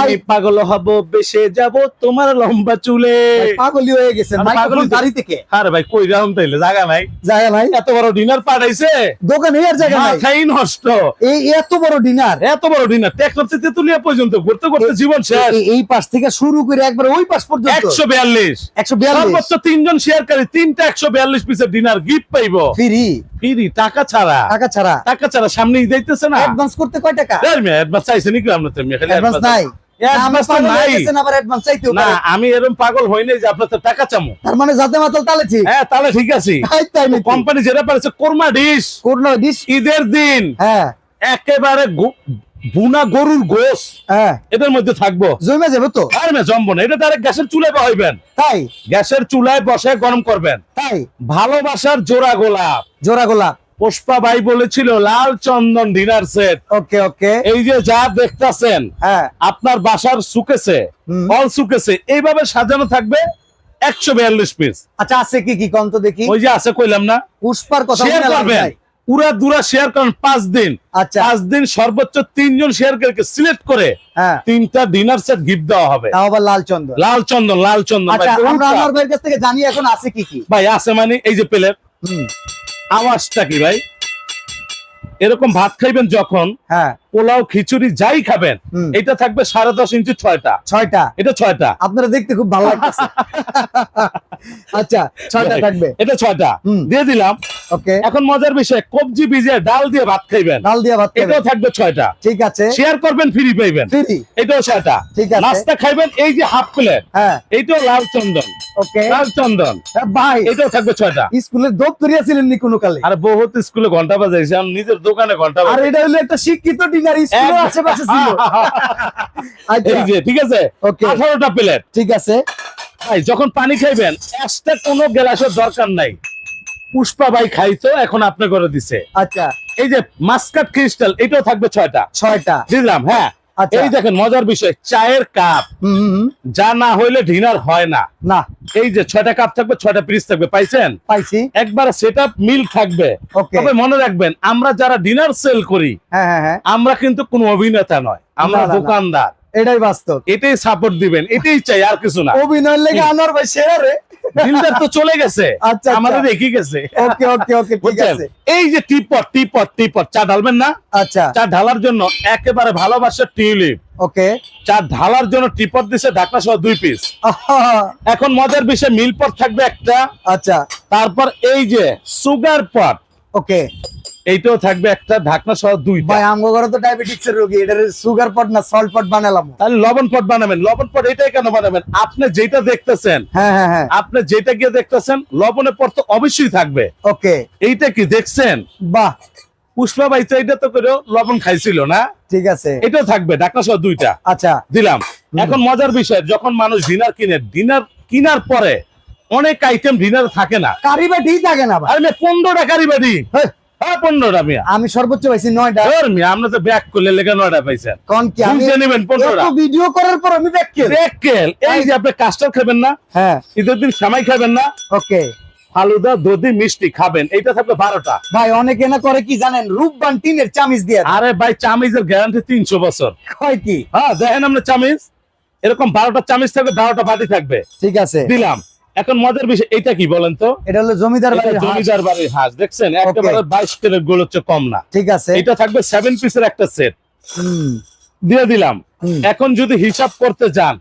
আমি পাগল হব বেসে যাব তোমার লম্বা চুলে। হয়ে মাইক্রোফোন গাড়ি থেকে। আরে ভাই কই তাইলে? জায়গা নাই। জায়গা নাই। এত বড় ডিনার পাঠাইছে? দোকানে আর জায়গা নাই। মাথাই নষ্ট। এই এত বড় ডিনার। এত বড় ডিনার। টেকনোলজি তেতুলিয়া পর্যন্ত ঘুরতে ঘুরতে জীবন শেষ। এই পাশ থেকে শুরু করে একবার ওই পাশ পর্যন্ত। একশো বিয়াল্লিশ। একশো বিয়াল্লিশ। সর্বোচ্চ তিনজন শেয়ারকারী তিনটা একশো বিয়াল্লিশ পিসের ডিনার গিফট পাইবো। ফ্রি ফ্রি টাকা ছাড়া। টাকা ছাড়া। টাকা ছাড়া সামনে যাইতেছে না? অ্যাডভান্স করতে কয় টাকা? অ্যাডভান্স চাইছে নাকি খালি অ্যাডভান্স নাই। আমি এরকম পাগল হই নাই যে আপনার টাকা চামো। তার মানে যাতে মাতাল তালে হ্যাঁ তাহলে ঠিক আছে? কোম্পানি যেটা পারেছে কোরমা ডিশ। করল ডিশ? ঈদের দিন। হ্যাঁ। একেবারে বুনা গরুর গোস হ্যাঁ। এটার মধ্যে থাকব। জমে যাবে তো? আর না জমবো না। এটা ডাইরেক্ট গ্যাসের চুলায় বহাইবেন। তাই? গ্যাসের চুলায় বসে গরম করবেন। তাই? ভালোবাসার জোড়া গোলাপ। জোড়া গোলাপ পুষ্পা ভাই বলেছিল লাল চন্দন ডিনার সেট ওকে ওকে। এই যে যা দেখতেছেন হ্যাঁ। আপনার বাসার সুকেছে অল সুকেছে এইভাবে সাজানো থাকবে একশো বিয়াল্লিশ পিস আচ্ছা আছে কি কি কন্ত দেখি? ওই যে আছে কইলাম না। পুষ্পার কথা শেয়ার মনে করবেন। লাগছে। পুরা দুরা শেয়ার করেন পাঁচ দিন। আচ্ছা। পাঁচ দিন সর্বোচ্চ তিনজন সিলেক্ট করে হ্যাঁ। তিনটা ডিনার সেট গিফট দেওয়া হবে। আবার লাল চন্দন। লাল চন্দন লাল চন্দন। ভাই আচ্ছা আমরা আমার ভাইয়ের কাছ থেকে জানি এখন আছে কি কি। ভাই আছে মানে এই যে প্লেট হুম, আওয়াজটা কি ভাই? এরকম ভাত খাইবেন যখন হ্যাঁ। পোলাও খিচুড়ি যাই খাবেন। এটা থাকবে সাড়ে দশ ইঞ্চি ছয়টা। ছয়টা। এটা ছয়টা। আপনারা দেখতে খুব ভালো আচ্ছা ছয়টা থাকবে। এটা ছয়টা। হুম। দিয়ে দিলাম ওকে এখন মজার বিষয় কবজি ভিজে ডাল দিয়ে ভাত খাইবেন। ডাল দিয়ে ভাত। এটাও থাকবে ছয়টা। ঠিক আছে। শেয়ার করবেন ফ্রি পাইবেন। ফ্রি এটাও ছয়টা। ঠিক আছে। নাস্তা খাইবেন এই যে হাফ প্লেট হ্যাঁ। এইটাও লাল চন্দন। ওকে লাল চন্দন। ভাই। এটাও থাকবে ছয়টা। স্কুলের দপ্তরিয়া ছিলেন নি কোনো কালে? আর বহুত স্কুলে ঘণ্টা বাজাইছে আমি নিজের দোকানে ঘণ্টা আর এটা হলো একটা শিক্ষিত ডিনার স্কুলের আশেপাশে ছিল। আচ্ছা। এই যে ঠিক আছে? ওকে আঠারোটা প্লেট ঠিক আছে। যখন পানি খাইবেন এক্সট্রা কোনো গ্লাসের দরকার নাই। পুষ্পা ভাই খাইতো এখন আপনি করে দিছে। আচ্ছা। এই যে মাস্কাট ক্রিস্টাল এটাও থাকবে ছয়টা। ছয়টা। দিলাম হ্যাঁ? আচ্ছা। এই দেখেন মজার বিষয় চায়ের কাপ। যা না হইলে ডিনার হয় না। না। এই যে ছয়টা কাপ থাকবে ছয়টা পিস থাকবে পাইছেন? পাইছি। একবার সেট মিল থাকবে। তবে মনে রাখবেন আমরা যারা ডিনার সেল করি হ্যাঁ হ্যাঁ হ্যাঁ। আমরা কিন্তু কোনো অভিনেতা নয় আমরা। দোকানদার। এটাই বাস্তব। এটাই সাপোর্ট দিবেন এটাই চাই আর কিছু না। অভিনয়ের লেগে আনোয়ার ভাই সেরা রে। দিলদার তো চলে গেছে। আচ্ছা, আমাদের আচ্ছা। রেখে গেছে। ওকে ওকে ওকে ঠিক আছে। এই যে টিপট টিপট টিপট চা ঢালবেন না? আচ্ছা। চা ঢালার জন্য একেবারে ভালোবাসার টিউলিপ। ওকে চা ঢালার জন্য টিপট দিছে ঢাকনা সহ দুই পিস এখন মজার বিষয় মিল পট থাকবে একটা। আচ্ছা। তারপর এই যে সুগার পট ওকে এইটাও থাকবে একটা ঢাকনা সহ দুইটা। ভাই আমগো ঘরে তো ডায়াবেটিক্স এর রোগী এটার সুগার পট না সল্ট পট বানালাম। তাহলে লবণ পট বানাবেন। লবণ পট এটাই কেন বানাবেন? আপনি যেটা দেখতেছেন হ্যাঁ হ্যাঁ হ্যাঁ। আপনি যেটা গিয়ে দেখতেছেন লবণের পর তো অবশ্যই থাকবে। ওকে। এইটা কি দেখছেন? বাহ। পুষ্পা ভাই তো এটা তো করে লবণ খাইছিল না? ঠিক আছে। এটাও থাকবে ঢাকনা সহ দুইটা। আচ্ছা। দিলাম। এখন মজার বিষয় যখন মানুষ ডিনার কিনে ডিনার কিনার পরে অনেক আইটেম ডিনার থাকে না। কারি বাটি থাকে না আরে পনেরোটা কারি বাড়ি হ্যাঁ পনেরোটা মিয়া। আমি সর্বোচ্চ পাইছি নয়টা। মিয়া আমরা তো ব্যাক করলে লেগে নয়টা পাইছেন কোন কি আমি নেবেন পনেরোটা। ভিডিও করার পর আমি ব্যাক কেল ব্যাকেল এই যে আপনি কাস্টার খাবেন না হ্যাঁ। ঈদের দিন সামাই খাবেন না ওকে। ফালুদা দধি মিষ্টি খাবেন। এইটা থাকবে বারোটা। ভাই অনেকে না করে কি জানেন রূপবান টিনের দিয়ে আরে ভাই চামিজের গ্যারান্টি তিনশো বছর। কয় কি? হ্যাঁ দেখেন আমরা চামিজ এরকম বারোটা চামিজ থাকবে বারোটা বাটি থাকবে। ঠিক আছে। দিলাম। এখন মজার বিষয় এটা কি বলেন তো? এটা হলো জমিদার বাড়ির জমিদার বাড়ির হাঁস দেখছেন? একেবারে বাইশ কেরের গোল হচ্ছে কম না। ঠিক আছে। এটা থাকবে সেভেন পিসের একটা সেট দিয়ে দিলাম। এখন যদি হিসাব করতে যান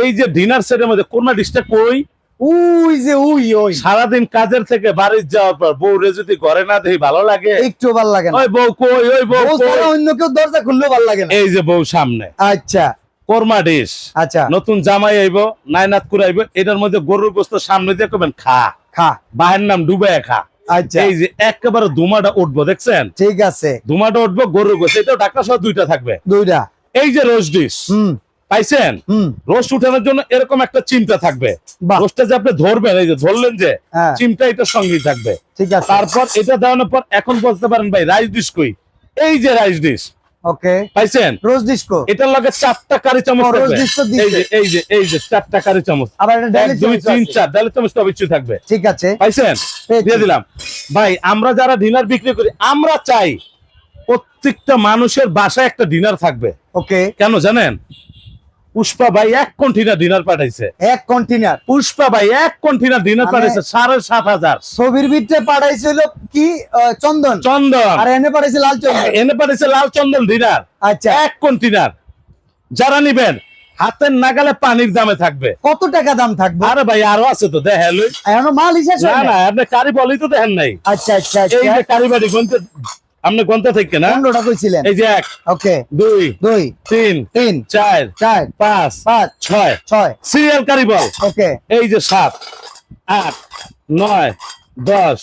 এই যে ডিনার সেটের মধ্যে কোন ডিশটা কই? উই যে উই ওই। সারাদিন কাজের থেকে বাড়ির যাওয়ার পর বউ রে যদি ঘরে না দেখি ভালো লাগে? একটু ভালো লাগে না। ওই বউ কই ওই বউ অন্য কেউ দরজা খুললেও ভালো লাগে না। এই যে বউ সামনে। আচ্ছা। কোরমা ডিশ আচ্ছা। নতুন জামাই আইব নাইনাত কুরাইব এটার মধ্যে গরুর গোস্ত সামনে দিয়ে করবেন খা। খা। বাহের নাম ডুবে খা। আচ্ছা। এই যে একেবারে ধুমাটা উঠবো দেখছেন? ঠিক আছে। ধুমাটা উঠবো গরুর গোস্ত এটাও ঢাকা সহ দুইটা থাকবে। দুইটা। এই যে রোজ ডিশ পাইছেন? রোস্ট উঠানোর জন্য এরকম একটা চিমটা থাকবে। রোস্টটা যে আপনি ধরবেন এই যে ধরলেন যে হ্যাঁ। চিমটা এটা সঙ্গেই থাকবে। ঠিক আছে। তারপর এটা দেওয়ানোর পর এখন বলতে পারেন ভাই রাইস ডিশ কই? এই যে রাইস ডিশ ওকে পাইছেন? রোজ ডিস্কো এটার লগে চারটা কারি চামচ রোজ থাকবে। ডিশ তো দিছে। এই যে এই যে এই যে চারটা কারি চামচ। আবার এটা এক দুই তিন চার ডালে চামচ তো অবশ্যই থাকবে। ঠিক আছে। পাইছেন? দিয়ে দিলাম। ভাই আমরা যারা ডিনার বিক্রি করি আমরা চাই প্রত্যেকটা মানুষের বাসায় একটা ডিনার থাকবে। ওকে কেন জানেন? পুষ্পা ভাই এক কন্টিনার ডিনার পাঠাইছে। এক কন্টেনার পুষ্পা ভাই এক কন্টিনার ডিনার মানে- পাঠাইছে সাড়ে সাত হাজার। ছবির ভিতরে পাঠাইছিল কি চন্দন? চন্দন। আর এনে পাঠাইছে লাল চন্দন। এনে পাঠাইছে লাল চন্দন ডিনার আচ্ছা। এক কন্টিনার যারা নিবেন হাতের নাগালে পানির দামে থাকবে। কত টাকা দাম থাকবে? আরে ভাই আরও আছে তো দেখেন মাল হিসেব না না আপনি কারি বলেই তো দেখেন নাই। আচ্ছা আচ্ছা এই যে কারি বাড়ি আপনি গন্তে থেকে না? পনেরোটা কইছিলেন? এই যে এক ওকে। দুই দুই তিন তিন চার চার পাঁচ পাঁচ ছয়। ছয়। সিরিয়াল কারিবল ওকে। এই যে সাত আট নয় দশ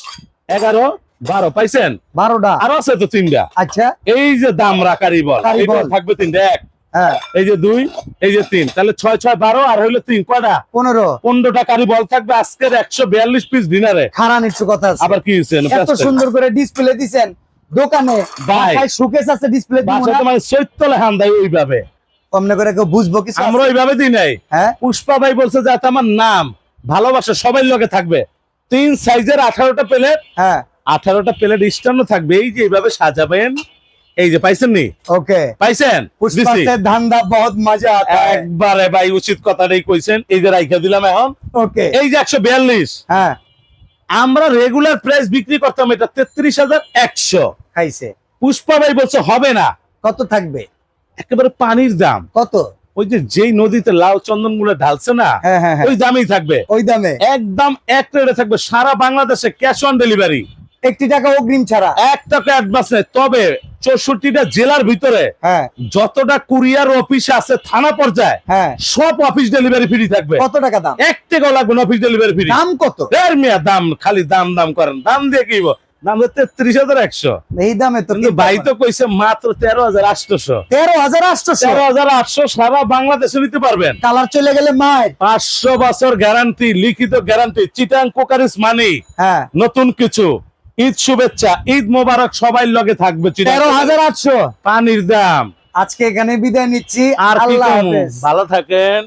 এগারো বারো পাইছেন? বারোটা। আরও আছে তো তিনটা। আচ্ছা। এই যে দামরা কারিবল কারিবল। থাকবে তিনটা এক। হ্যাঁ। এই যে দুই এই যে তিন তাহলে ছয় ছয় বারো আর হইল তিন কয়টা? পনেরো। পনেরোটা কারিবল থাকবে আজকের একশো বিয়াল্লিশ পিস ডিনারে খারান একটু কথা আবার কি হয়েছে? এত সুন্দর করে ডিসপ্লে দিছেন। দোকানে ভাই। সুকেস আছে ডিসপ্লে বাসা তোমার চৈতলে হান দেয় ওইভাবে। কমনে করে কেউ বুঝব কিছু আমরা ওইভাবে দিই নাই। হ্যাঁ? পুষ্পা ভাই বলছে যে আমার নাম। ভালোবাসা সবাই লগে থাকবে। তিন সাইজের আঠারোটা প্লেট হ্যাঁ। আঠারোটা প্লেট থাকবে। এই যে এইভাবে সাজাবেন। এই যে পাইছেন নি? ওকে। পাইছেন? ধান্দা বহুত মজা একবারে ভাই উচিত কথাটাই কইছেন। এই যে রাইখা দিলাম এখন। ওকে। এই যে একশো বিয়াল্লিশ। হ্যাঁ। আমরা রেগুলার প্রাইস বিক্রি করতাম এটা তেত্রিশ হাজার একশো। খাইছে। পুষ্পা ভাই বলছে হবে না। কত থাকবে? একেবারে পানির দাম। কত? ওই যে যেই নদীতে লাল চন্দনগুলো ঢালছে না হ্যাঁ হ্যাঁ হ্যাঁ। ওই দামেই থাকবে। ওই দামে। একদম এক রেটে থাকবে সারা বাংলাদেশে ক্যাশ অন ডেলিভারি একটি টাকা অগ্রিম ছাড়া। এক টাকা অ্যাডভান্স নেই তবে চৌষট্টিটা জেলার ভিতরে হ্যাঁ। যতটা কুরিয়ার অফিস আছে থানা পর্যায়ে হ্যাঁ। সব অফিস ডেলিভারি ফ্রি থাকবে। কত টাকা দাম? এক টাকাও লাগবে না অফিস ডেলিভারি ফ্রি দাম কত? এর মিয়া দাম খালি দাম দাম করেন। দাম দিয়ে কি হইবো? দাম তেত্রিশ হাজার একশো। এই দামে তো কিন্তু ভাই তো কইছে মাত্র তেরো হাজার আটশোশো। তেরো হাজার আটশোশো? তেরো হাজার আটশো সারা বাংলাদেশে নিতে পারবেন। কালার চলে গেলে মায়ের। পাঁচশো বছর গ্যারান্টি লিখিত গ্যারান্টি চিটাং কোকারিস মানি হ্যাঁ। নতুন কিছু। ঈদ শুভেচ্ছা ঈদ মোবারক সবাই লগে থাকবে তেরো হাজার আটশো। পানির দাম। আজকে এখানে বিদায় নিচ্ছি। আর ভালো থাকেন।